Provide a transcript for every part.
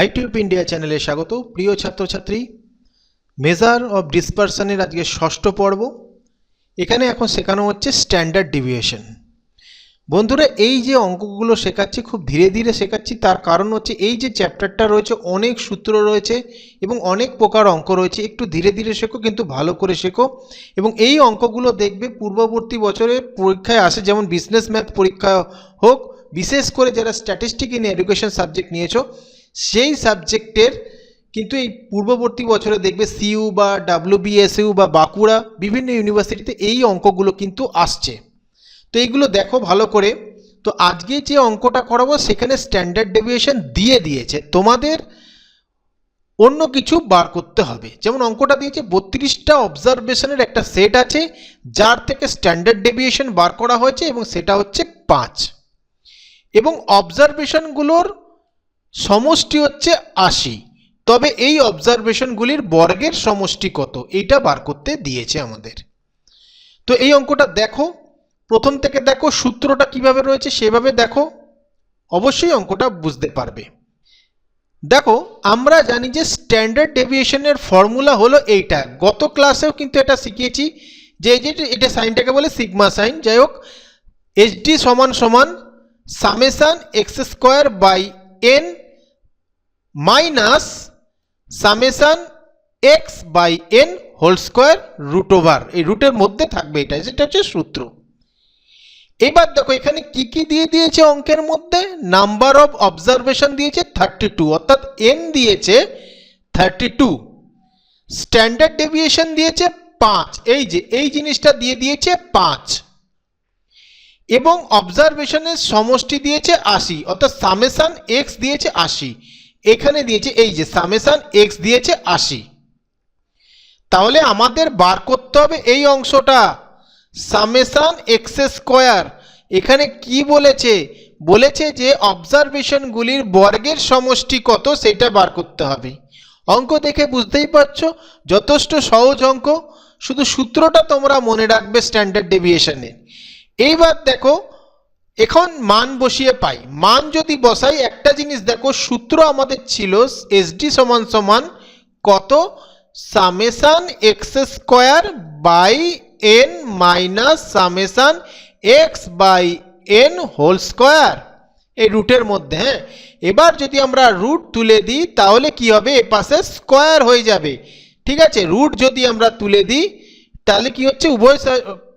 আইটিউব India চ্যানেলে স্বাগত। প্রিয় ছাত্রছাত্রী, মেজার অফ ডিসপারশনের আজকে ষষ্ঠ পর্ব। এখানে এখন শেখানো হচ্ছে স্ট্যান্ডার্ড ডিভিয়েশন। বন্ধুরা, এই যে অঙ্কগুলো শেখাচ্ছি, খুব ধীরে ধীরে শেখাচ্ছি, তার কারণ হচ্ছে এই যে চ্যাপ্টারটা রয়েছে, অনেক সূত্র রয়েছে এবং অনেক প্রকার অঙ্ক রয়েছে। একটু ধীরে ধীরে শেখো, কিন্তু ভালো করে শেখো। এবং এই অঙ্কগুলো দেখবে পূর্ববর্তী বছরে পরীক্ষায় আসে, যেমন বিজনেস ম্যাথ পরীক্ষা হোক। বিশেষ করে যারা স্ট্যাটিস্টিক ইন এডুকেশন সাবজেক্ট নিয়েছো সেই সাবজেক্টের কিন্তু এই পূর্ববর্তী বছরে দেখবে সিইউ বা ডাব্লিউবিএসইউ বা বাঁকুড়া বিভিন্ন ইউনিভার্সিটিতে এই অঙ্কগুলো কিন্তু আসছে। তো এইগুলো দেখো ভালো করে। তো আজকে যে অঙ্কটা করাবো সেখানে স্ট্যান্ডার্ড ডেভিয়েশন দিয়ে দিয়েছে। তোমাদের অন্য কিছু বার করতে হবে। যেমন অঙ্কটা দিয়েছে বত্রিশটা অবজারভেশনের একটা সেট আছে, যার থেকে স্ট্যান্ডার্ড ডেভিয়েশন বার করা হয়েছে এবং সেটা হচ্ছে পাঁচ। এবং অবজারভেশনগুলোর সমষ্টি হচ্ছে আশি। তবে এই অবজারভেশনগুলির বর্গের সমষ্টি কত? এইটা বার করতে দিয়েছে আমাদের। তো এই অঙ্কটা দেখো। প্রথম থেকে দেখো সূত্রটা কীভাবে রয়েছে সেভাবে দেখো। অবশ্যই অঙ্কটা বুঝতে পারবে। দেখো, আমরা জানি যে স্ট্যান্ডার্ড ডেভিয়েশনের ফর্মুলা হলো এইটা। গত ক্লাসেও কিন্তু এটা শিখিয়েছি যে এটা সাইনটাকে বলে সিগমা সাইন। যাই হোক এইচডি সমান সমান summation x square by n minus summation x by n whole square root over. এই রুটের মধ্যে থাকবে এটা সেটা হচ্ছে সূত্র। এবার দেখো, এখানে কি কি দিয়ে দিয়েছে অঙ্কের মধ্যে? নাম্বার অফ অবজারভেশন দিয়েছে থার্টি টু, অর্থাৎ এন দিয়েছে থার্টি টু। স্ট্যান্ডার্ড ডেভিয়েশন দিয়েছে পাঁচ, এই যে, এই জিনিসটা দিয়ে দিয়েছে পাঁচ। এবং অবজারভেশনের সমষ্টি দিয়েছে আশি, অর্থাৎ সামেসান এক্স দিয়েছে আশি। এখানে দিয়েছে এই যে সামেসান এক্স দিয়েছে আশি। তাহলে আমাদের বার করতে হবে এই অংশটা। Summation x square. এখানে কি বলেছে? বলেছে যে অবজারভেশনগুলির বর্গের সমষ্টি কত সেটা বার করতে হবে। অঙ্ক দেখে বুঝতেই পারছ? যথেষ্ট সহজ অঙ্ক। শুধু সূত্রটা তোমরা মনে রাখবে স্ট্যান্ডার্ড ডেভিয়েশনে এইবার দেখো এখন মান বসিয়ে পাই। মান যদি বসাই, একটা জিনিস দেখো, সূত্র আমাদের ছিল এসডি সমান সমান কত? Summation x square by n minus summation x by n whole square. এই রুটের মধ্যে হ্যাঁ? এবার যদি আমরা রুট তুলে দিই, তাহলে কি হবে? এ পাশে স্কোয়ার হয়ে যাবে। ঠিক আছে? রুট যদি আমরা তুলে দিই, তাহলে কি হচ্ছে? উভয়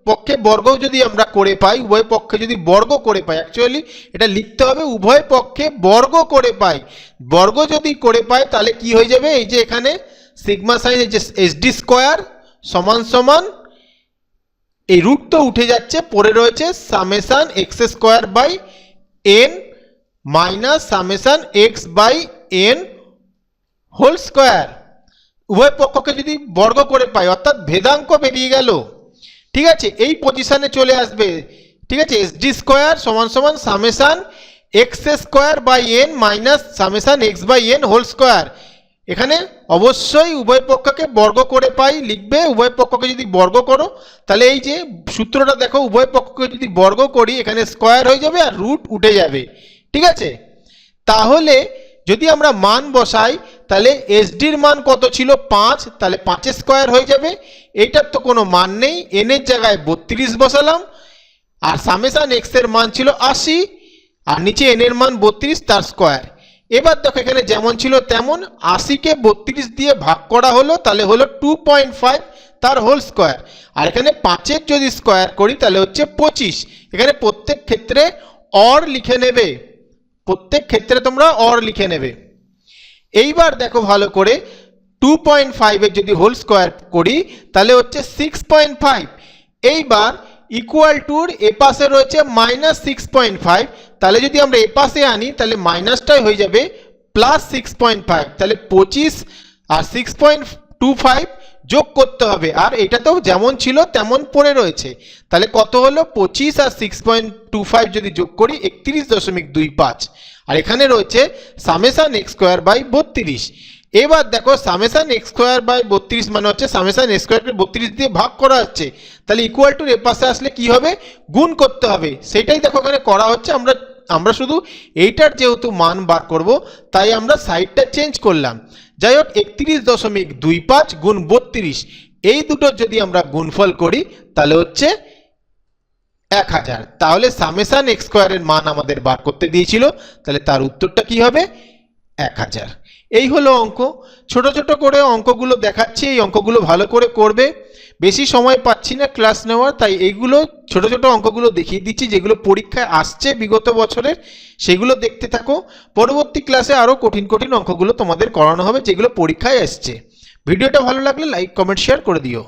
পক্ষে বর্গ যদি আমরা করে পাই, উভয় পক্ষে যদি বর্গ করে পাই অ্যাকচুয়ালি এটা লিখতে হবে, উভয় পক্ষে বর্গ করে পাই। বর্গ যদি করে পাই, তাহলে কি হয়ে যাবে? এই যে এখানে সিগমা সাইন এই যে এসডি স্কোয়ার সমান সমান, এই রুট তো উঠে যাচ্ছে, পড়ে রয়েছে summation x square by n minus summation x by n whole square উভয় পক্ষকে যদি বর্গ করে পাই, অর্থাৎ ভেদাঙ্ক বেরিয়ে গেল ঠিক আছে? এই পজিশনে চলে আসবে। ঠিক আছে? এস ডি স্কোয়ার সমান সমান summation x square by n minus summation x by n whole square এখানে অবশ্যই উভয় পক্ষকে বর্গ করে পাই, লিখবে। উভয় পক্ষকে যদি বর্গ করো, তাহলে এই যে সূত্রটা দেখো, উভয় পক্ষকে যদি বর্গ করি, এখানে স্কোয়ার হয়ে যাবে আর রুট উঠে যাবে। ঠিক আছে? তাহলে যদি আমরা মান বসাই তাহলে এসডির মান কত ছিল? পাঁচ। তাহলে পাঁচের স্কোয়ার হয়ে যাবে। এইটার তো কোনো মান নেই। এনের জায়গায় বত্রিশ বসালাম। আর সামেসান এক্সের মান ছিল আশি। আর নিচে এন এর মান বত্রিশ, তার স্কোয়ার এবার দেখো এখানে যেমন ছিল তেমন। আশিকে বত্রিশ দিয়ে ভাগ করা হলো, তাহলে হলো টু পয়েন্ট ফাইভ তার হোল স্কোয়ার আর এখানে পাঁচের যদি স্কোয়ার করি, তাহলে হচ্ছে পঁচিশ। এখানে প্রত্যেক ক্ষেত্রে অর লিখে নেবে। প্রত্যেক ক্ষেত্রে তোমরা অর লিখে নেবে। এইবার দেখো ভালো করে টু পয়েন্ট ফাইভের যদি হোল স্কোয়ার করি, তাহলে হচ্ছে সিক্স পয়েন্ট ফাইভ এইবার ইকুয়াল টুর এ পাশে রয়েছে মাইনাস সিক্স পয়েন্ট ফাইভ তাহলে যদি আমরা এ পাশে আনি, তাহলে মাইনাসটাই হয়ে যাবে প্লাস সিক্স পয়েন্ট ফাইভ তাহলে পঁচিশ আর সিক্স পয়েন্ট টু ফাইভ যোগ করতে হবে। আর এটাতেও যেমন ছিল, তেমন পড়ে রয়েছে। তাহলে কত হলো? পঁচিশ আর সিক্স পয়েন্ট টু ফাইভ যদি যোগ করি, একত্রিশ দশমিক দুই পাঁচ। আর এখানে রয়েছে সামেসান এক্স স্কোয়ার বাই বত্রিশ। এবার দেখো সামেসান এক্স স্কোয়ার বাই বত্রিশ মানে হচ্ছে সামেসান এক্স স্কোয়ারকে বত্রিশ দিয়ে ভাগ করা হচ্ছে। তাহলে ইকুয়াল টু এ পাশে আসলে কি হবে? গুণ করতে হবে। সেটাই দেখো এখানে করা হচ্ছে। আমরা আমরা শুধু এইটার যেহেতু মান বার করব, তাই আমরা সাইডটা চেঞ্জ করলাম। যাই হোক, একত্রিশ দশমিক দুই পাঁচ গুণ বত্রিশ। এই দুটোর যদি আমরা গুণফল করি, তাহলে হচ্ছে এক হাজার। তাহলে সামেসান এক্স স্কোয়ারের মান আমাদের বার করতে দিয়েছিল, তাহলে তার উত্তরটা কি হবে? এক হাজার। এই হলো অঙ্ক। ছোট ছোট করে অঙ্কগুলো দেখাচ্ছি, এই অঙ্কগুলো ভালো করে করবে। বেশি সময় পাচ্ছি না ক্লাস নেওয়ার, তাই এইগুলো ছোট ছোট অঙ্কগুলো দেখিয়ে দিচ্ছি, যেগুলো পরীক্ষায় আসছে বিগত বছরের, সেগুলো দেখতে থাকো। পরবর্তী ক্লাসে আরও কঠিন কঠিন অঙ্কগুলো তোমাদের করানো হবে, যেগুলো পরীক্ষায় এসছে। ভিডিওটা ভালো লাগলে লাইক, কমেন্ট, শেয়ার করে দিও।